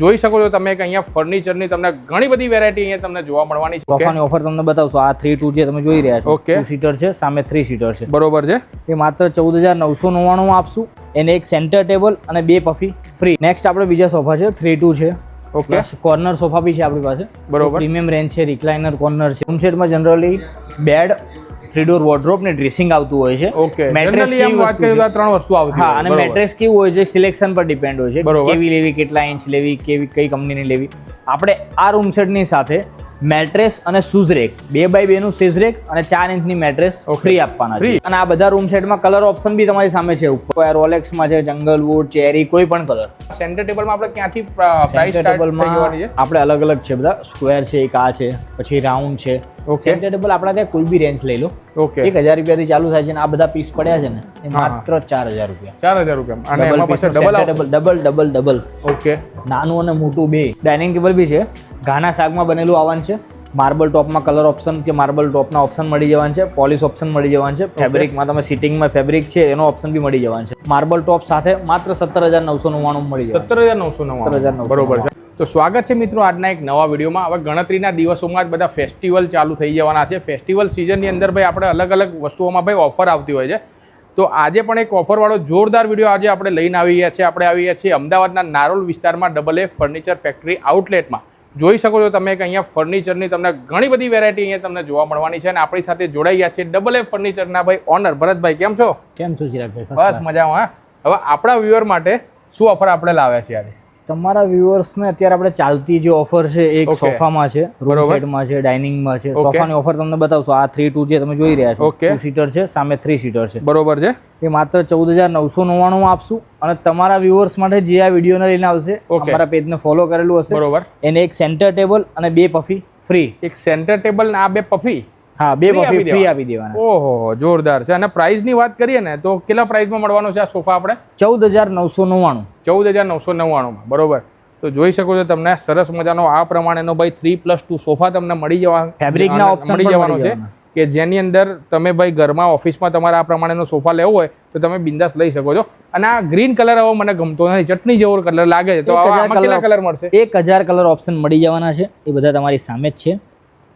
જોઈ શકો છો તમે કે અહીંયા ફર્નિચરની તમને ઘણી બધી વેરાયટી અહીંયા તમને જોવા મળવાની છે. સોફાની ઓફર તમને બતાવશો. આ થ્રી ટુ જે તમે જોઈ રહ્યા છો Okay. ટુ સીટર છે સામે થ્રી સીટર છે. બરોબર છે. એ માત્ર ચૌદ હજાર નવસો નવ્વાણું આપશું. એને એક સેન્ટર ટેબલ અને બે પફી ફ્રી નેક્સ્ટ આપણે બીજા સોફા છે થ્રી ટુ છે. ઓકે કોર્નર સોફા બી છે આપણી પાસે. બરોબર. પ્રીમિયમ રેન્જ છે રિક્લાઇનર કોર્નર છે. રૂમ સેટમાં generally bed three door wardrobe ને ડ્રેસિંગ આવતું હોય છે. ઓકે મેટ્રેસ વાત કરીએ તો ત્રણ વસ્તુ આવતી હા. અને મેટ્રેસ કેવું હોય છે? સિલેક્શન પર ડિપેન્ડ હોય છે. કેવી લેવી કેટલા ઇંચ લેવી કેવી કઈ કંપનીની લેવી. આપણે આ રૂમ સેટની સાથે મેટ્રેસ અને શૂઝ રેક બે બાય બે નું શૂઝ રેક અને ચાર ઇંચની મેટ્રેસ ફ્રી આપવાના છે. અને આ બધા રૂમ સેટમાં કલર ઓપ્શન બી તમારી સામે છે. ઉપર રોલેક્સમાં છે જંગલ વુડ ચેરી કોઈ પણ કલર સેન્ટર ટેબલમાં આપણે ક્યાંથી પ્રાઇસ ટેબલમાં આપણે અલગ અલગ છે બધા. સ્ક્વેર છે એક આ છે પછી રાઉન્ડ છે. સેન્ટર ટેબલ આપણા ત્યાં કોઈ બી રેન્જ લઈ લો. ઓકે એક હજાર રૂપિયાથી ચાલુ થાય છે અને આ બધા પીસ પડ્યા છે ને એ માત્ર ચાર હજાર રૂપિયા. ચાર હજાર રૂપિયા અને double double double double okay નાનું અને મોટું બે. ડાઇનિંગ ટેબલ બી છે. ઘાના શાકમાં બનેલું આવવાનું છે. માર્બલ ટોપમાં કલર ઓપ્શન કે માર્બલ ટોપના ઓપ્શન મળી જવાનું છે. પોલિશ ઓપ્શન મળી જવાનું છે. ફેબ્રિકમાં તમે સિટિંગમાં ફેબ્રિક છે એનો ઓપ્શન બી મળી જવાનું છે. માર્બલ ટોપ સાથે માત્ર સત્તર હજાર નવસો નવ્વાણું મળી જાય સત્તર હજાર નવસો નવ્વાણું. બરોબર છે. તો સ્વાગત છે મિત્રો આજના એક નવા વિડીયોમાં. હવે ગણતરીના દિવસોમાં જ બધા ફેસ્ટિવલ ચાલુ થઈ જવાના છે. ફેસ્ટિવલ સિઝનની અંદર ભાઈ આપણે અલગ અલગ વસ્તુઓમાં ભાઈ ઓફર આવતી હોય છે. તો આજે પણ એક ઓફરવાળો જોરદાર વીડિયો આજે આપણે લઈને આવી ગયા છે આપણે આવી ગયા છીએ અમદાવાદના નારોલ વિસ્તારમાં ડબલ એ ફર્નિચર ફેક્ટરી આઉટલેટમાં જોઈ શકો છો તમે કે અહીંયા ફર્નિચરની તમને ઘણી બધી વેરાયટી અહીંયા તમને જોવા મળવાની છે અને આપણી સાથે જોડાઈ ગયા છે ડબલ એ ફર્નિચરના ભાઈ ઓનર ભરતભાઈ કેમ છો? કેમ છો ચિરાગભાઈ બસ. મજામાં હા. હવે આપણા વ્યુઅર માટે શું ઓફર આપણે લાવ્યા છીએ આજે? તમારા વ્યુઅર્સને અત્યારે આપણે ચાલતી જે ઓફર છે એક સોફામાં છે રૂમ. સેટમાં છે ડાઇનિંગમાં છે. સોફાની ઓફર તમને બતાવશો. આ થ્રી ટુ જે તમે જોઈ રહ્યા છો. ટુ સીટર છે સામે થ્રી સીટર છે. બરોબર છે. એ માત્ર ચૌદ હજાર નવસો નવ્વાણું આપશું અને તમારા વ્યુઅર્સ માટે જે આ વિડીયોને લઈને આવશે. અમારા પેજને ફોલો કરેલું હશે. બરોબર. એને એક સેન્ટર ટેબલ અને બે પફી ફ્રી એક સેન્ટર ટેબલ ને આ બે પફી હા બે પફી ફ્રી આપી દેવાના. ઓહો જોરદાર છે. અને પ્રાઇસની વાત કરીએ ને તો કેટલા પ્રાઇસમાં મળવાનો છે આ સોફા આપણે? ચૌદ હજાર નવસો નવ્વાણું ચૌદ હજાર નવસો નવ્વાણુંમાં બરોબર? તો જોઈ શકો છો તમને સરસ મજાનો આ પ્રમાણેનો ભાઈ થ્રી પ્લસ ટુ સોફા તમને મળી જવા Fabric ઓપ્શન મળી જવાનો છે કે જેની અંદર તમે ભાઈ ઘરમાં ઓફિસમાં તમારે આ પ્રમાણેનો સોફા લેવો હોય તો તમે બિંદાસ લઈ શકો છો. અને આ ગ્રીન કલર હવે મને ગમતો નથી ચટણી જેવો કલર લાગે છે તો આવા- આમાં કેટલા કલર મળશે. એક હજાર કલર ઓપ્શન મળી જવાના છે એ બધા તમારી સામે જ છે.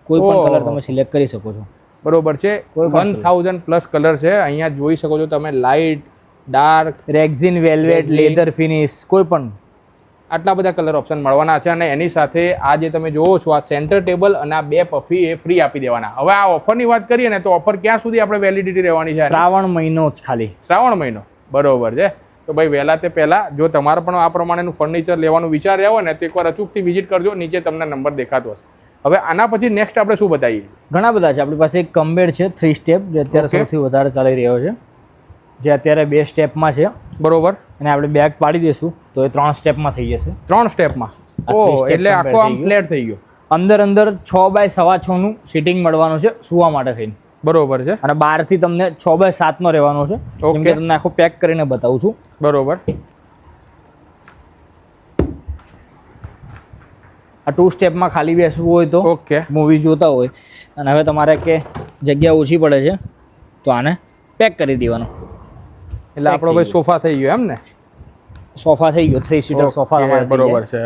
કોઈ પણ કલર તમે સિલેક્ટ કરી શકો છો. બરોબર છે. વન થાઉઝન્ડ પ્લસ કલર છે. અહીંયા જોઈ શકો છો તમે light dark rexine velvet leather finish કોઈ પણ. આટલા બધા કલર ઓપ્શન મળવાના છે અને એની સાથે આ જે તમે જોવો છો આ સેન્ટર ટેબલ અને આ બે પફી એ ફ્રી આપી દેવાના. હવે આ ઓફરની વાત કરીએ ને તો ઓફર ક્યાં સુધી આપણે વેલિડિટી રહેવાની છે? શ્રાવણ મહિનો જ ખાલી. શ્રાવણ મહિનો. બરોબર છે? તો ભાઈ વહેલા તે પહેલાં જો તમારે પણ આ પ્રમાણેનું ફર્નિચર લેવાનું વિચાર રહ્યો હોય ને તો એકવાર અચૂકથી વિઝિટ કરજો નીચે તમને નંબર દેખાતો હશે. હવે આના પછી નેક્સ્ટ આપણે શું બતાવીએ? ઘણા બધા છે. આપણી પાસે એક કમ્બેડ છે થ્રી સ્ટેપ જે અત્યારે સૌથી વધારે ચાલી રહ્યો છે. જે અત્યારે બે સ્ટેપમાં છે. બરોબર. અને આપણે બેગ પાડી દઈશું. તો એ ત્રણ સ્ટેપમાં થઈ જશે. ત્રણ સ્ટેપમાં. ઓ એટલે આખો આમ ફ્લેટ થઈ ગયો. અંદર અંદર છ બાય સવા છ નું સિટિંગ મળવાનું છે સુવા માટે થઈને. બરોબર છે. અને બહારથી તમને છ બાય સાતનો રહેવાનો છે. જેમ કે તમને આખો પેક કરીને બતાવું છું. બરોબર. આ ટુ સ્ટેપમાં ખાલી બેસવું હોય તો ઓકે. મૂવી જોતા હોય. અને હવે તમારે કે જગ્યા ઓછી પડે છે તો આને પેક કરી દેવાનું. એટલે આપણો ભાઈ સોફા થઈ ગયો એમ ને? સોફા થઈ ગયો થ્રી સીટર સોફા બરોબર છે.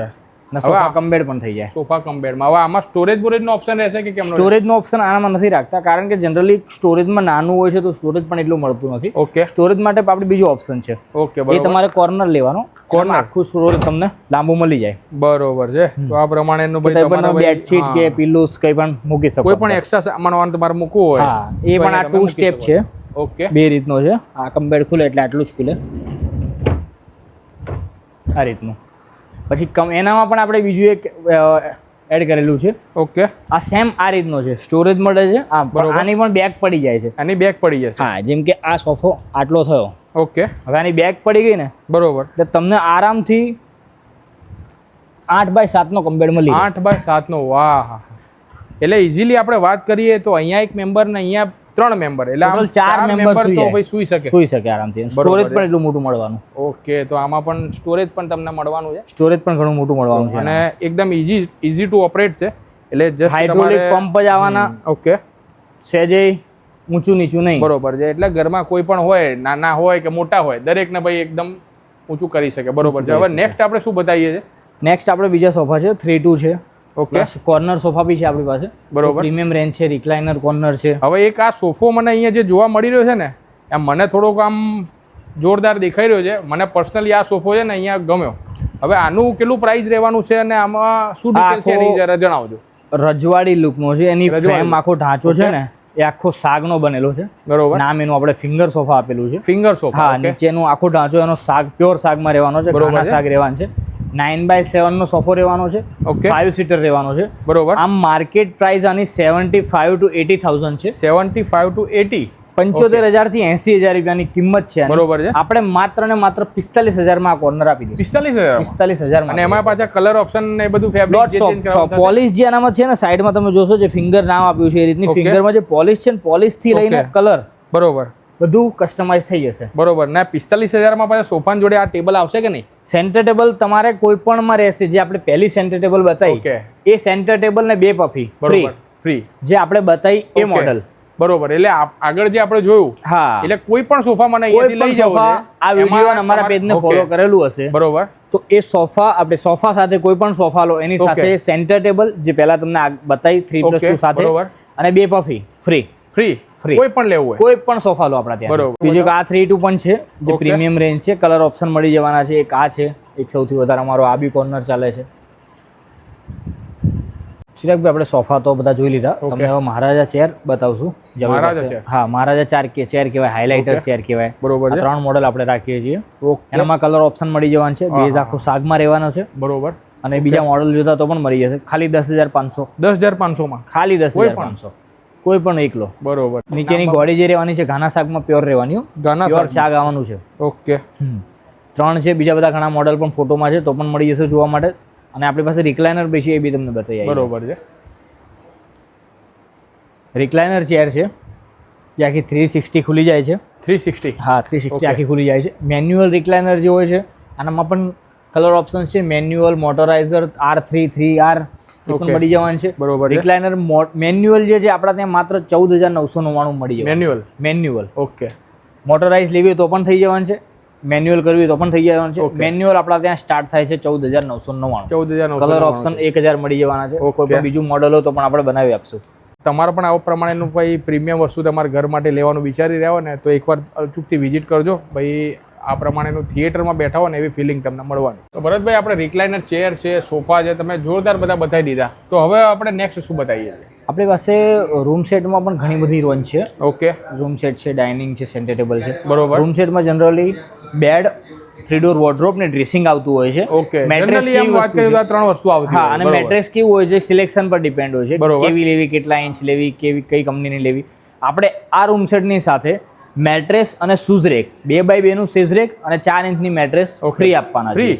સોફા કમ્બેડ પણ થઈ જાય. સોફા કમ્બેડમાં. હવે આમાં સ્ટોરેજ બોરેજનો ઓપ્શન રહેશે કે કેમ સ્ટોરેજનો ઓપ્શન આનામાં નથી રાખતા કારણ કે જનરલી સ્ટોરેજમાં નાનું હોય છે તો સ્ટોરેજ પણ એટલું મળતું નથી. ઓકે સ્ટોરેજ માટે આપણે બીજો ઓપ્શન છે. ઓકે એ તમારે કોર્નર લેવાનો. કોર્નર આખું સ્ટોરેજ તમને લાંબુ મળી જાય. બરોબર છે. તો આ પ્રમાણેનું ભાઈ તમારે બેડશીટ કે પિલોસ કંઈ પણ મૂકી શકો કોઈ પણ એક્સ્ટ્રા સામાન તમારે મૂકવું હોય એ પણ આ ટુ સ્ટેપ છે. ઓકે. બે રીતનો છે. આ કમ્બેડ ખુલે એટલે આટલું જ ખુલે. આ રીતનું. પછી કમ એનામાં પણ આપણે બીજું એક એડ કરેલું છે. ઓકે. આ સેમ આ રીતનો છે. સ્ટોરેજ મળે છે. આ આની પણ બેગ પડી જાય છે. આની બેગ પડી જાય હા જેમ કે આ સોફો આટલો થયો. ઓકે. હવે આની બેગ પડી ગઈ ને બરોબર. એટલે તમને આરામથી આઠ બાય સાતનો કમ્બેડ મળી આઠ બાય સાતનો વાહ એટલે ઇઝીલી આપણે વાત કરીએ તો અહીંયા એક મેમ્બરને અહીંયા ત્રણ મેમ્બર એટલે આમ ચાર મેમ્બર તો ભાઈ સુઈ શકે. સૂઈ શકે આરામથી. સ્ટોરેજ પણ એટલું મોટું મળવાનું. ઓકે તો આમાં પણ સ્ટોરેજ પણ તમને મળવાનું છે? સ્ટોરેજ પણ ઘણું મોટું મળવાનું છે અને એકદમ ઇઝી ઇઝી ટુ ઓપરેટ છે. એટલે જસ્ટ હાઇડ્રોલિક પંપ જ આવવાના. ઓકે. સેજે ઊંચું નીચું નહીં. બરોબર છે. એટલે ઘરમાં કોઈ પણ હોય નાના હોય કે મોટા હોય દરેકને ભાઈ એકદમ ઊંચું કરી શકે. બરોબર છે. હવે નેક્સ્ટ આપણે શું બતાવીએ છીએ? નેક્સ્ટ આપણે બીજા સોફા છે. થ્રી ટુ છે. ઓકે. કોર્નર સોફા બી છે આપણી પાસે. બરોબર. પ્રીમિયમ રેન્જ છે રિક્લાઇનર કોર્નર છે. હવે એક આ સોફો મને અહીંયા જે જોવા મળી રહ્યો છે ને એમ મને થોડોક આમ જોરદાર દેખાઈ રહ્યો છે. મને પર્સનલી આ સોફો છે ને અહીંયા ગમ્યો. હવે આનું કેટલું પ્રાઇસ રહેવાનું છે અને આમાં શું ડિટેલ છે એની જરા જણાવજો. રજવાડી લુકનો છે એની ફ્રેમ આખો ઢાંચો છે ને એ આખો સાગનો બનેલો છે. બરોબર. નામ એનું આપણે ફિંગર સોફા આપેલું છે. ફિંગર સોફા હા નીચેનો આખો ઢાંચો એનો સાગ પ્યોર સાગમાં રહેવાનો છે ઘાના સાગ રહેવાનો છે. નાઇન બાય સેવનનો સોફો રહેવાનો છે. ઓકે ફાઇવ સીટર રહેવાનો છે. બરોબર. આમ માર્કેટ પ્રાઇસ આની seventy five to eighty thousand છે. સેવન્ટી ફાઇવ ટુ એટી પંચોતેર હજારથી એસી હજાર રૂપિયાની કિંમત છે બરોબર છે. આપણે માત્ર ને માત્ર પિસ્તાલીસ હજારમાં આ કોર્નર આપી દીધું પિસ્તાલીસ હજાર પિસ્તાલીસ અને એમાં પાછા કલર ઓપ્શન ને બધું ફેબ્રિક? પોલિશ જે એનામાં છે ને સાઈડમાં તમે જોશો જે ફિંગર નામ આપ્યું છે એ રીતની. ફિંગરમાં જે પોલિશ છે ને પોલિશથી લઈને કલર બરોબર. બધું કસ્ટમાઇઝ થઈ જશે. બરોબર. ને પિસ્તાલીસ હજારમાં પાછા સોફાન જોડે આ ટેબલ આવશે કે નહીં? સેન્ટર ટેબલ તમારે કોઈ પણ માં રહેશે જે આપણે પહેલી સેન્ટર ટેબલ બતાવી એ સેન્ટર ટેબલ ને બે પફી ફ્રી ફ્રી જે આપણે બતાવી એ મોડલ બરોબર. એટલે આગળ જે આપણે જોયું હા. એટલે કોઈ પણ સોફા મને અહીંયાથી લઈ જાવ આ વીડિયો અમારા પેજ પેજને ફોલો કરેલું હશે. બરોબર. તો એ સોફા આપણે સોફા સાથે કોઈ પણ સોફા લો એની સાથે સેન્ટર ટેબલ જે પહેલા તમને બતાવી થ્રી પ્લસ ટુ સાથે. અને બે પફી ફ્રી ફ્રી Free. કોઈ પણ લેવું હોય. કોઈ પણ સોફા લો આપણા ત્યાં. બીજું આ થ્રી ટુ પણ છે જે પ્રીમિયમ રેન્જ છે કલર ઓપ્શન મળી જવાના છે. એક આ છે એક સૌથી વધારે અમારો આ બી કોર્નર ચાલે છે. ચિરાગભાઈ આપણે સોફા તો બધા જોઈ લીધા. તમને હવે મહારાજા ચેર બતાવશું. હા મહારાજા ચાર કે ચેર કહેવાય હાઇલાઇટર ચેર કહેવાય. બરોબર ત્રણ મોડલ આપણે રાખીએ છીએ. એનામાં કલર ઓપ્શન મળી જવાનું છે. બેઝ આખો સાગમાં રહેવાનો છે. બરોબર. અને બીજા મોડલ જોતા તો પણ મળી જશે. ખાલી દસ હજાર પાંચસો. દસ હજાર પાંચસોમાં? ખાલી દસ હજાર પાંચસો. કોઈ પણ એકલો. બરોબર. નીચેની ગોળી જે રહેવાની છે ઘાના શાકમાં પ્યોર રહેવાની ઘાના પ્યોર શાક. આવવાનું છે. ઓકે. ત્રણ છે બીજા બધા ઘણા મોડલ પણ ફોટોમાં છે તો પણ મળી જશે જોવા માટે. અને આપણી પાસે રિક્લાઇનર બી છે એ બી તમને બતાવી બરોબર છે. રિક્લાઇનર ચેર છે જે આખી થ્રી સિક્સટી ખુલી જાય છે. થ્રી સિક્સટી હા થ્રી સિક્સટી આખી ખુલી જાય છે. મેન્યુઅલ રિક્લાઇનર જે હોય છે આનામાં પણ કલર ઓપ્શન્સ છે manual motorised or three three R એ પણ મળી જવાનું છે. બરોબર રિક્લાઇનર મેન્યુઅલ જે છે આપણા ત્યાં માત્ર ચૌદ હજાર નવસો નવ્વાણું મળી જાય મેન્યુઅલ મેન્યુઅલ ઓકે મોટરાઇઝ લેવી તો પણ થઈ જવાનું છે. મેન્યુઅલ કરવી તો પણ થઈ જવાનું છે. મેન્યુઅલ આપણા ત્યાં સ્ટાર્ટ થાય છે ચૌદ હજાર નવસો નવ્વાણું. ચૌદ હજાર કલર ઓપ્શન એક હજાર મળી જવાના છે. કોઈ બીજું મોડલ તો પણ આપણે બનાવી આપશું. તમારે પણ આવા પ્રમાણેનું ભાઈ પ્રીમિયમ વસ્તુ તમારા ઘર માટે લેવાનું વિચારી રહ્યા હોય ને તો એકવાર અચૂકથી વિઝિટ કરજો. ભાઈ આ પ્રમાણેનું થિયેટરમાં બેઠા હોય ને એવી ફિલિંગ તમને મળવાની. તો ભરતભાઈ આપણે રિક્લાઇનર ચેર છે સોફા છે તમે જોરદાર બધા બતાવી દીધા. તો હવે આપણે નેક્સ્ટ શું બતાવીએ? આપણી પાસે રૂમ સેટમાં પણ ઘણી બધી રોન છે. ઓકે રૂમ સેટ છે ડાઇનિંગ છે સેન્ટર ટેબલ છે. બરોબર. રૂમ સેટમાં generally bed three door wardrobe ને ડ્રેસિંગ આવતું હોય છે. ઓકે Mattress કેવી વાત કરીએ તો ત્રણ વસ્તુ આવતી હા અને મેટ્રેસ કેવું હોય છે? સિલેક્શન પર ડિપેન્ડ હોય છે. કેવી લેવી કેટલા ઇંચ લેવી કેવી કઈ કંપનીની લેવી. આપણે આ રૂમ સેટની સાથે મેટ્રેસ અને શૂઝ રેક બે બાય બે નું શૂઝ રેક અને ચાર ઇંચની મેટ્રેસ. ફ્રી આપવાના Free?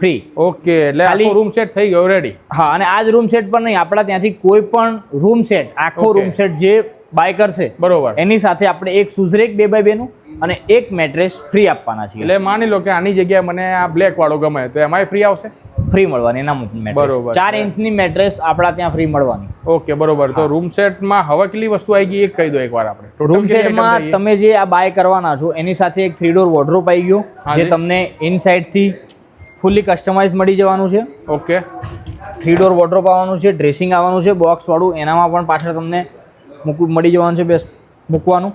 ફ્રી ઓકે એટલે ખાલી- રૂમ સેટ થઈ ગયો રેડી હા અને આ જ રૂમ સેટ પણ નહીં. આપણા ત્યાંથી કોઈ પણ રૂમ સેટ આખો રૂમ સેટ જે બાય કરશે બરોબર. એની સાથે આપણે એક શૂઝ રેક બે બાય બેનું અને એક મેટ્રેસ ફ્રી આપવાના છીએ. એટલે માની લો કે આની જગ્યાએ મને આ બ્લેક વાળો ગમે તો એમાંય ફ્રી આવશે? ફ્રી મળવાની એના મેટ્રેસ. ચાર ઇંચની મેટ્રેસ આપણા ત્યાં ફ્રી મળવાની. ઓકે બરોબર. તો રૂમ સેટમાં હવે કેટલી વસ્તુ આવી ગઈ એ કહી દો એકવાર આપણે. રૂમ સેટમાં તમે જે આ બાય કરવાના છો એની સાથે એક થ્રી ડોર વોર્ડરોબ આવી ગયો જે જી. તમને ઇનસાઇડથી ફૂલી કસ્ટમાઇઝ મળી જવાનું છે. ઓકે. થ્રી ડોર વોર્ડરોબ આવવાનું છે ડ્રેસિંગ આવવાનું છે બોક્સવાળું એનામાં પણ પાછળ તમને મૂકવું મળી જવાનું છે બેસ મૂકવાનું.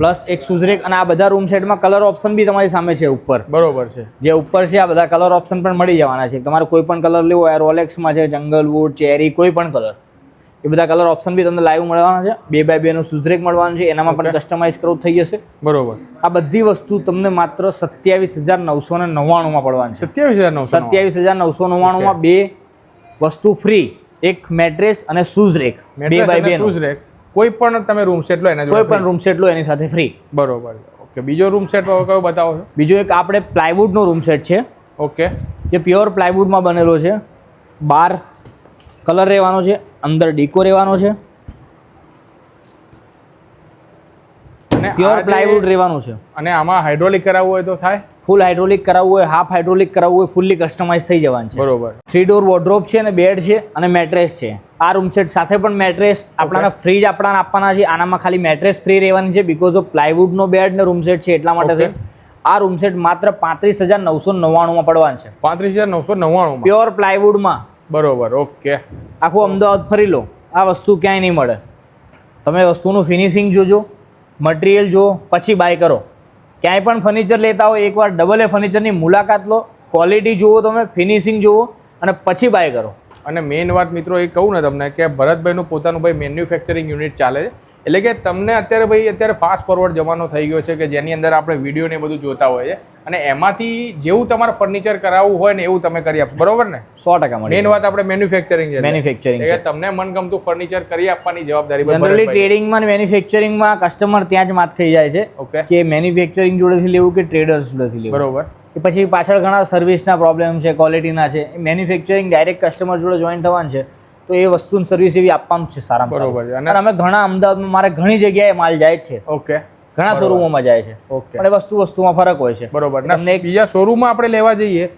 પ્લસ એક સુઝરેક અને આ બધા રૂમ સેટમાં કલર ઓપ્શન બી તમારી સામે છે ઉપર. બરોબર છે. જે ઉપર છે આ બધા કલર ઓપ્શન પણ મળી જવાના છે. તમારે કોઈ પણ કલર લેવો હોય રોલેક્સમાં છે જંગલ વુડ ચેરી કોઈ પણ કલર એ બધા કલર ઓપ્શન બી તમને લાઈવ મળવાના છે. બે બાય બેનું સુઝરેક મળવાનું છે. એનામાં પણ કસ્ટમાઇઝ કરવું થઈ જશે. બરોબર. આ બધી વસ્તુ તમને માત્ર સત્યાવીસ હજાર નવસો ને નવ્વાણુંમાં પડવાની સત્યાવીસ હજાર નવસો સત્યાવીસ હજાર નવસો નવ્વાણુંમાં બે વસ્તુ ફ્રી એક મેટ્રેસ અને શૂઝ રેક બે બાય બે શૂઝ રેક કોઈ પણ તમે રૂમ સેટ લો એના કોઈ પણ રૂમ સેટ લો એની સાથે ફ્રી બરોબર. ઓકે બીજો રૂમ સેટ કયો બતાવો છો? બીજો એક આપણે પ્લાયવુડનો રૂમ સેટ છે. ઓકે જે પ્યોર પ્લાયવુડમાં બનેલો છે. બાર કલર રહેવાનો છે અંદર ડીકો રહેવાનો છે. અને પ્યોર પ્લાયવુડ રહેવાનું છે. અને આમાં હાઇડ્રોલિક કરાવવું હોય તો થાય? ફૂલ હાઇડ્રોલિક કરાવવું હોય હાફ હાઇડ્રોલિક કરાવવું હોય ફૂલ્લી કસ્ટમાઇઝ થઈ જવાનું છે. બરોબર. થ્રી ડોર વોર્ડ્રોપ છે અને બેડ છે અને મેટ્રેસ છે. આ રૂમ સેટ સાથે પણ મેટ્રેસ આપણાને ફ્રી જ આપણાને આપવાના છે. આનામાં ખાલી મેટ્રેસ ફ્રી રહેવાની છે બીકોઝ ઓફ પ્લાયવુડનો બેડ ને રૂમ સેટ છે એટલા માટે છે. આ રૂમ સેટ માત્ર પાંત્રીસ હજાર નવસો નવ્વાણુંમાં પડવાનું છે. પાંત્રીસ હજાર નવસો નવ્વાણું પ્યોર પ્લાયવુડમાં બરોબર ઓકે આખું અમદાવાદ ફરી લો. આ વસ્તુ ક્યાંય નહીં મળે. તમે વસ્તુનું ફિનિશિંગ જોજો મટીરિયલ જુઓ પછી બાય કરો. ક્યાંય પણ ફર્નિચર લેતા હો એકવાર ડબલ એ ફર્નિચરની મુલાકાત લો. ક્વોલિટી જુઓ તમે ફિનિશિંગ જુઓ. અને પછી બાય કરો. અને મેઇન વાત મિત્રો એ કહું ને તમને કે ભરતભાઈનું પોતાનું ભાઈ મેન્યુફેક્ચરિંગ યુનિટ ચાલે છે. એટલે કે તમને અત્યારે ભાઈ અત્યારે ફાસ્ટ ફોરવર્ડ જમાનો થઈ ગયો છે કે જેની અંદર આપણે વીડિયો ને બધું જોતા હોય છે. અને એમાંથી જેવું તમારે ફર્નિચર કરાવવું હોય ને એવું તમે કરી આપશો. બરોબર ને? સો ટકા મેઇન વાત આપણે મેન્યુફેક્ચરિંગ છે. મેન્યુફેક્ચરિંગ એટલે તમને મનગમતું ફર્નિચર કરી આપવાની જવાબદારી જનરલી ટ્રેડિંગમાં મેન્યુફેક્ચરિંગમાં કસ્ટમર ત્યાં જ માત થઈ જાય છે ઓકે કે મેન્યુફેક્ચરિંગ જોડેથી લેવું કે ટ્રેડર્સ જોડેથી લેવું? બરોબર. કે પછી પાછળ ઘણા સર્વિસના પ્રોબ્લેમ છે ક્વોલિટીના છે. મેન્યુફેક્ચરિંગ ડાયરેક્ટ કસ્ટમર જોડે જોઈન થવાનું છે તો એ વસ્તુની સર્વિસ એવી આપવાનું છે સારામાં બરોબર છે. અને- અમે ઘણા અમદાવાદમાં મારે ઘણી જગ્યાએ માલ જાય છે. ઓકે. ઘણા શોરૂમોમાં જાય છે. ઓકે. અને વસ્તુ વસ્તુમાં ફરક હોય છે. બરોબર. તમને ને બીજા શોરૂમમાં આપણે લેવા જઈએ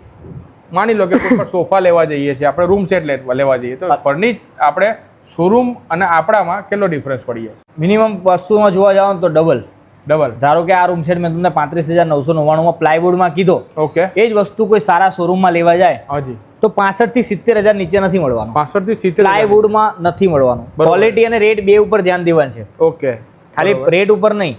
માની લો કે કોઈ સોફા લેવા જઈએ છીએ આપણે રૂમ સેટ લેવા જઈએ તો ફર્નિચ આપણે શોરૂમ અને આપણામાં કેટલો ડિફરન્સ પડી જાય? મિનિમમ વસ્તુમાં જોવા જાવ તો ડબલ ડબલ ધારો કે આ રૂમ સેટ મેં તમને પાંત્રીસ હજાર નવસો નવ્વાણુંમાં પ્લાયવુડમાં કીધો. ઓકે એ જ વસ્તુ કોઈ સારા શોરૂમમાં લેવા જાય હાજી. તો પાસઠથી સિત્તેર હજાર નીચે નથી મળવાનું. પાસઠથી સિત્તેર પ્લાયવુડમાં નથી મળવાનું. ક્વોલિટી અને રેટ બે ઉપર ધ્યાન દેવાનું છે. ઓકે ખાલી રેટ ઉપર નહીં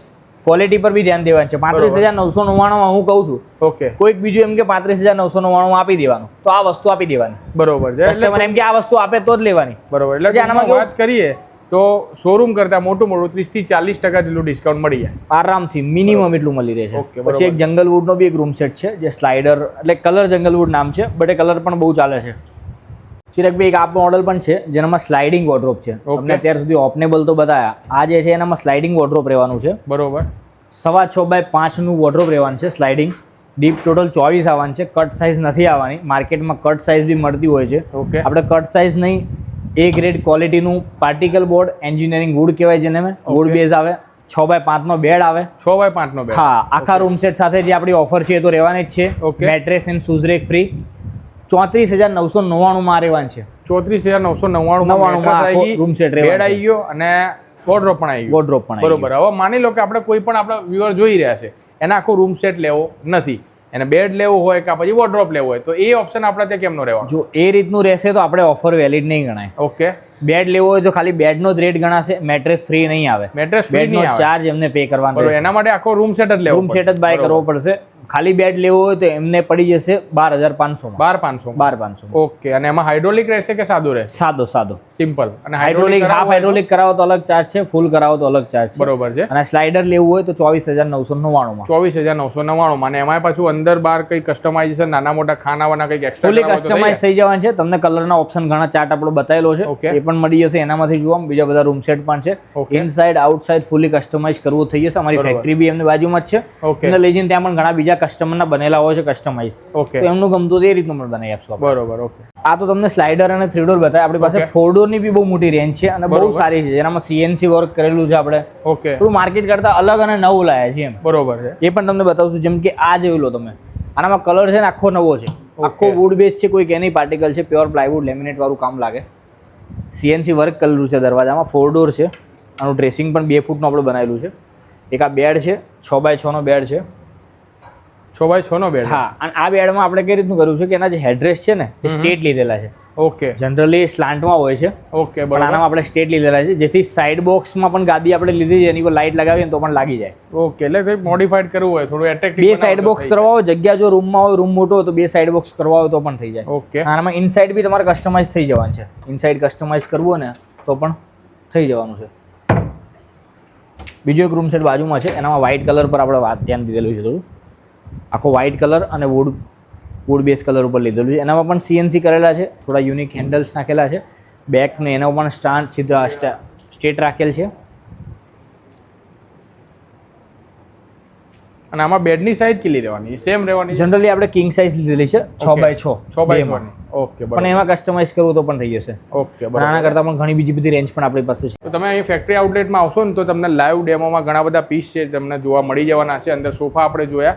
ક્વોલિટી પર બી ધ્યાન દેવાનું છે. પાંત્રીસ હજાર નવસો નવ્વાણુંમાં હું કહું છું ઓકે કોઈક બીજું એમ કે પાંત્રીસ હજાર નવસો નવ્વાણું આપી દેવાનું. તો આ વસ્તુ આપી દેવાની. બરોબર છે. એમ કે આ વસ્તુ આપે તો જ લેવાની. બરોબર. એટલે આનામાં વાત કરીએ તો શોરૂમ કરતાં મોટું મોટું ત્રીસથી ચાલીસ ટકા જેટલું ડિસ્કાઉન્ટ મળી જાય. આરામથી મિનિમમ એટલું મળી રહે છે. પછી એક જંગલવુડનો બી એક રૂમ સેટ છે જે સ્લાઇડર એટલે કલર જંગલવુડ નામ છે બટ એ કલર પણ બહુ ચાલે છે. ચિરાગભાઈ એક આપ મોડલ પણ છે જેનામાં સ્લાઇડિંગ વોર્ડરોબ છે. તમને અત્યાર સુધી ઓપનેબલ તો બતાયા. આ જે છે એનામાં સ્લાઇડિંગ વોર્ડરોબ રહેવાનું છે. બરોબર. સવા છ બાય પાંચનું વોડ્રોપ રહેવાનું છે સ્લાઇડિંગ ડીપ ટોટલ ચોવીસ આવવાની છે કટ સાઇઝ નથી આવવાની. માર્કેટમાં કટ સાઇઝ બી મળતી હોય છે. ઓકે. આપણે કટ સાઇઝ નહીં એ ગ્રેડ ક્વોલિટીનું પાર્ટિકલ બોર્ડ એન્જિનિયરિંગ વુડ કહેવાય જેને વુડ બેઝ આવે છ બાય પાંચનો બેડ આવે. છ બાય પાંચ નો બેડ હા આખા રૂમ સેટ સાથે જે આપણી ઓફર છે એ તો રહેવાની જ છે. મેટ્રેસ એન્ડ સુઝરેક ફ્રી ચોત્રીસ હજાર નવસો નવ્વાણું માં રહેવાનું છે. ચોત્રીસ હજાર નવસો નવ્વાણું 99 માં આખો room set રહેવાનો બેડ આવી ગયો અને વોડ્રોપ પણ આવી ગયો. પણ બરોબર. હવે માની લો કે આપણે કોઈ પણ આપણા વ્યુઅર જોઈ રહ્યા છે એને આખો રૂમ સેટ લેવો નથી. એને બેડ લેવું હોય કે પછી વોર્ડરોબ લેવું હોય તો એ ઓપ્શન આપણે ત્યાં કેમનો રહેવાનો? જો એ રીતનું રહેશે તો આપણે ઓફર વેલિડ નહીં ગણાય. ઓકે બેડ લેવો હોય તો ખાલી બેડનો જ રેટ ગણાશે મેટ્રેસ ફ્રી નહીં આવે. મેટ્રેસ બેડ બેડનો ચાર્જ એમને પે કરવાનો રહેશે. એના માટે આખો રૂમ સેટ જ લેવો રૂમ સેટ જ બાય કરવો પડશે. ખાલી બેડ લેવો હોય તો એમને પડી જશે બાર હજાર પાંચસો બાર પાંચસો. બાર પાંચસો ઓકે અને એમાં હાઇડ્રોલિક રહેશે કે સાદું રહેશે? સાદો સાદો. સિમ્પલ અને હાઇડ્રોલિક હાફ હાઇડ્રોલિક કરાવો તો અલગ ચાર્જ છે ફૂલ કરાવો તો અલગ ચાર્જ છે. બરોબર છે. અને સ્લાઇડર લેવું હોય તો ચોવીસ હજાર નવસો નવ્વાણું ચોવીસ હજાર નવસો નવ્વાણું અને એમાં પાછું અંદર બાર કઈ કસ્ટમાઇઝેશન નાના મોટા ખાનાવાના કંઈક ફૂલી એક્સ્ટ્રા કસ્ટમાઇઝ થઈ જવાનું છે. તમને કલરના ઓપ્શન ઘણા ચાર્ટ આપણો બતાવેલો છે. ઓકે એ પણ મળી જશે એનામાંથી જુઓ બીજા બધા રૂમ સેટ પણ છે. ઇનસાઇડ આઉટસાઇડ ફૂલી કસ્ટમાઇઝ કરવું થઈ જશે. અમારી ફેક્ટરી બી એમની બાજુમાં જ છે. ઓકે લઈ જઈને ત્યાં પણ ઘણા બીજા કસ્ટમરના બનેલા હોય છે કસ્ટમાઇઝ ઓકે તો એમનું ગમતું તો એ રીતનું પણ બનાવી આપશો બરોબર ઓકે આ તો તમને સ્લાઇડર અને થ્રી ડોર બતાવે. આપણી પાસે. ફોર ડોરની બી બહુ મોટી રેન્જ છે અને બહુ સારી છે. જેનામાં સીએનસી વર્ક કરેલું છે આપણે. ઓકે થોડું માર્કેટ કરતા અલગ અને નવું લાયા છે એમ. બરોબર છે. એ પણ તમને બતાવશું. જેમ કે આ જોઈ લો તમે. આનામાં કલર છે ને આખો નવો છે. આખો વુડ બેઝ છે કોઈ કેની પાર્ટિકલ છે પ્યોર પ્લાયવુડ લેમિનેટ વાળું કામ લાગે. સીએનસી વર્ક કરેલું છે દરવાજામાં ફોર ડોર છે. આનું ડ્રેસિંગ પણ બે ફૂટનું આપણે બનાવેલું છે. એક આ બેડ છે છ બાય છનો બેડ છે. છ બાય છનો બેડ હા અને આ બેડમાં આપણે કઈ રીતનું કર્યું છે કે એના જે હેડ્રેસ છે ને એ સ્ટેટ લીધેલા છે. ઓકે જનરલી સ્લાન્ટમાં હોય છે. ઓકે પણ આનામાં આપણે સ્ટેટ લીધેલા છે. જેથી સાઈડ બોક્સમાં પણ ગાદી આપણે લીધી છે. એની પર લાઇટ લગાવીએ તો પણ લાગી જાય. ઓકે એટલે મોડિફાઈડ કરવું હોય. થોડું એટ્રેક્ટિવ બે સાઇડ બોક્સ કરવા હોય જગ્યા જો રૂમમાં હોય રૂમ મોટો હોય તો બે સાઇડ બોક્સ કરવા હોય તો પણ થઈ જાય. ઓકે આનામાં ઇનસાઇડ બી તમારે કસ્ટમાઇઝ થઈ જવાનું છે. ઇનસાઇડ કસ્ટમાઇઝ કરવું ને તો પણ થઈ જવાનું છે. બીજો એક રૂમ સેટ બાજુમાં છે. એનામાં વ્હાઇટ કલર પર આપણે વાત ધ્યાન દીધેલું છે થોડું. આખો વ્હાઇટ કલર અને વુડ વુડ બેઝ કલર ઉપર લીધેલું છે. એનામાં પણ સીએનસી કરેલા છે. થોડા યુનિક હેન્ડલ્સ નાખેલા છે. બેક ને એનો પણ સ્ટાન્ડ સીધા સ્ટેટ રાખેલ છે. અને આમાં બેડની સાઇઝ કેટલી રહેવાની? સેમ રહેવાની? જનરલી આપણે કિંગ સાઇઝ લીધેલી છે છ બાય છ. છ બાય. ઓકે પણ એમાં કસ્ટમાઇઝ કરવું તો પણ થઈ જશે. ઓકે બરાબર. આના કરતાં પણ ઘણી બીજી બધી રેન્જ પણ આપણી પાસે છે. તો તમે અહીં ફેક્ટરી આઉટલેટમાં આવશો ને તો તમને લાઈવ ડેમોમાં ઘણા બધા પીસ છે તમને જોવા મળી જવાના છે. અંદર સોફા આપણે જોયા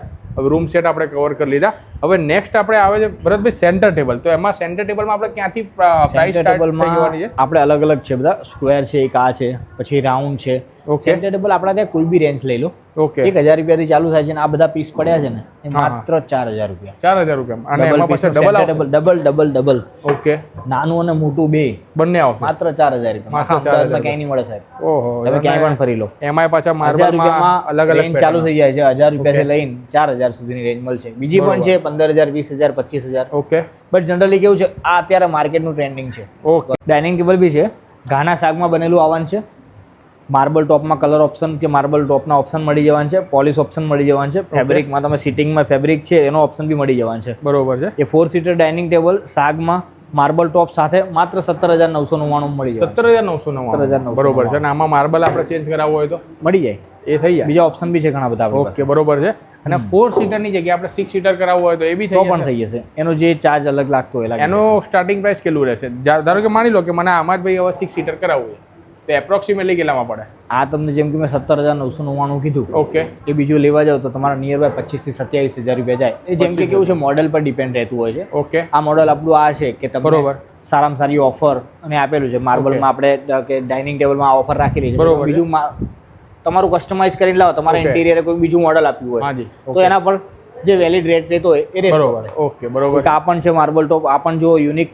રૂમ સેટ આપણે કવર કરી લીધા. હવે નેક્સ્ટ આપણે આવે છે ભરતભાઈ સેન્ટર ટેબલ તો એમાં સેન્ટર ટેબલમાં આપણે ક્યાંથી પ્રાઇસ ટેબલમાં આપણે અલગ અલગ છે બધા સ્ક્વેર છે એક આ છે પછી રાઉન્ડ છે. સેન્ટર ટેબલ આપણા ત્યાં કોઈ બી રેન્જ લઈ લો. ઓકે એક હજાર રૂપિયાથી ચાલુ થાય છે ને આ બધા પીસ પડ્યા છે ને એ. માત્ર ચાર હજાર રૂપિયા. ચાર હજાર રૂપિયા અને ડબલ એમાં પછી પીસનું double double double double okay નાનું અને મોટું બે. બંને આવશે? માત્ર ચાર હજાર રૂપિયા. માત્ર આખા 4,000 અમદાવાદમાં ક્યાંય નહીં મળે સાહેબ. ઓહો તમે ક્યાંય પણ ફરી લો. એમાં પાછા હજાર રૂપિયામાં અલગ અલગ ચાલુ થઈ જાય છે હજાર રૂપિયાથી લઈને ચાર હજાર સુધીની રેન્જ મળશે. બીજી પણ છે પંદર હજાર વીસ હજાર પચીસ હજાર. ઓકે બટ જનરલી કેવું છે આ અત્યારે માર્કેટનું ટ્રેન્ડિંગ છે. ઓકે ડાઇનિંગ ટેબલ બી છે ઘાના શાકમાં બનેલું આવવાનું છે. માર્બલ ટોપમાં કલર ઓપ્શન કે માર્બલ ટોપના ઓપ્શન મળી જવાનું છે પોલિશ ઓપ્શન મળી જવાનું છે. ફેબ્રિકમાં તમે સિટિંગમાં ફેબ્રિક છે એનો ઓપ્શન બી મળી જવાનું છે. બરોબર છે. એ ફોર સીટર ડાઇનિંગ ટેબલ સાગમાં માર્બલ ટોપ સાથે માત્ર સત્તર હજાર નવસો નવ્વાણું મળી જાય સત્તર હજાર નવસો નવ્વાણું. હજાર બરોબર છે. અને આમાં માર્બલ આપણે ચેન્જ કરાવવું હોય તો? મળી જાય. એ થઈ જાય. બીજા ઓપ્શન બી છે ઘણા બધા ઓકે બરોબર છે. અને ફોર સીટરની જગ્યાએ આપણે સિક્સ સીટર કરાવવું હોય તો એ બી થઈ પણ થઈ જશે. એનો જે ચાર્જ અલગ લાગતો હોય એનો સ્ટાર્ટિંગ પ્રાઇસ કેટલું રહેશે? ધારો કે માની લો કે મને આમાં જ ભાઈ હવે સિક્સ સીટર કરાવવું છે તો એપ્રોક્સિમેટલી કેટલામાં પડે? આ તમને જેમ કે મેં સત્તર હજાર નવસો નવ્વાણું કીધું. ઓકે એ બીજું લેવા જાવ તો તમારા નિયર બાય પચીસથી સત્યાવીસ હજાર રૂપિયા જાય. એ જેમ કે કેવું છે મોડેલ પર ડિપેન્ડ રહેતું હોય છે. ઓકે આ મોડેલ આપણું આ છે કે તમે બરોબર. સારામાં સારી ઓફર અને આપેલું છે. માર્બલમાં આપણે કે ડાઇનિંગ ટેબલમાં ઓફર રાખેલી છે. બરોબર બીજું તમારું કસ્ટમાઇઝ કરીને લાવો. તમારા ઇન્ટિરિયર કોઈ બીજું મોડલ આપ્યું હોય. તો એના પર જે વેલિડ રેટ રહેતો હોય એ રહેશે ઓકે બરોબર. એક આ પણ છે માર્બલ ટોપ આ પણ જો યુનિક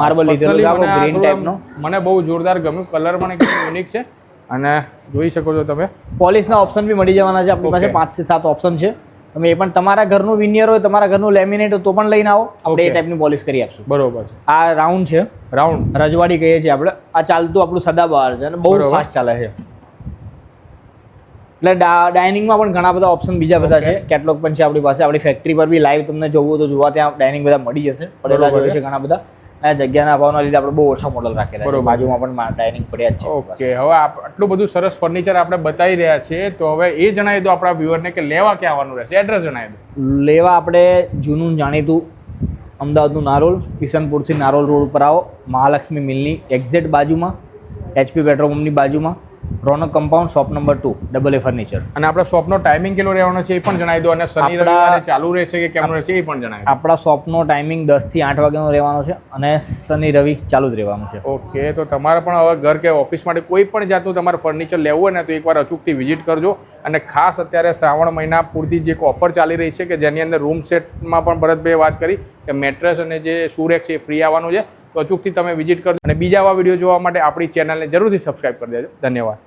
માર્બલ લીધેલો છે. Personally ગ્રીન ટાઈપનો મને બહુ જોરદાર ગમ્યું. કલર પણ એકદમ યુનિક છે. અને જોઈ શકો છો તમે. પોલિશના ઓપ્શન બી મળી જવાના છે. આપણી પાસે Okay. પાંચથી સાત ઓપ્શન છે. તમે એ પણ તમારા ઘરનું વિનિયર હોય તમારા ઘરનું લેમિનેટ હોય તો પણ લઈને આવો. આપણે. એ ટાઈપની પોલિશ કરી આપશું. બરોબર છે. આ રાઉન્ડ છે. રાઉન્ડ રજવાડી કહીએ છીએ આપણે. આ ચાલતું આપણું સદાબહાર છે અને બહુ. ફાસ્ટ ચાલે છે. એટલે ડાઇનિંગમાં પણ ઘણા બધા ઓપ્શન બીજા બધા છે. કેટલોગ પણ છે આપણી પાસે. આપણી ફેક્ટરી પર બી લાઈવ તમને જોવું તો જોવા ત્યાં ડાઇનિંગ બધા મળી જશે. પડેલા જોઈએ છે. ઘણા બધા. આ જગ્યાના અભાવના લીધે આપણે બહુ ઓછા મોડલ રાખેલા છે. બાજુમાં પણ ડાઇનિંગ પડ્યા છે. ઓકે હવે આટલું બધું સરસ ફર્નિચર આપણે બતાવી રહ્યા છીએ તો હવે એ જણાવી દો આપણા વ્યુઅરને કે લેવા ક્યાં આવવાનું રહેશે? એડ્રેસ જણાવી દો. લેવા આપણે જૂનું જાણીતું અમદાવાદનું નારોલ કિશનપુરથી નારોલ રોડ ઉપર આવો. મહાલક્ષ્મી મિલની એક્ઝેક્ટ બાજુમાં એચપી પેટ્રોલ પંપની બાજુમાં. Ronak compound shop number two double A furniture અને આપણા શોપનો ટાઈમિંગ કેટલો રહેવાનો છે એ પણ જણાવી દો. અને શનિ રવિવારે ચાલુ રહેશે કે કેમ રહેશે એ પણ જણાવી આપણા શોપનો ટાઈમિંગ દસથી આઠ વાગ્યાનો રહેવાનો છે અને શનિ રવિ ચાલુ જ રહેવાનું છે. ઓકે તો તમારે પણ હવે ઘર કે ઓફિસ માટે કોઈ પણ જાતનું તમારે ફર્નિચર લેવું હોય ને તો એકવાર અચૂકથી વિઝિટ કરજો. અને ખાસ અત્યારે શ્રાવણ મહિના પૂરતી જે એક ઓફર ચાલી રહી છે કે જેની અંદર રૂમ સેટમાં પણ ભરતભાઈએ વાત કરી કે મેટ્રેસ અને જે સુરેક છે એ ફ્રી આવવાનું છે. તો અચૂકથી તમે વિઝિટ કરજો. અને બીજા આવા વીડિયો જોવા માટે આપણી ચેનલને જરૂરથી સબસ્ક્રાઈબ કરી દેજો. ધન્યવાદ.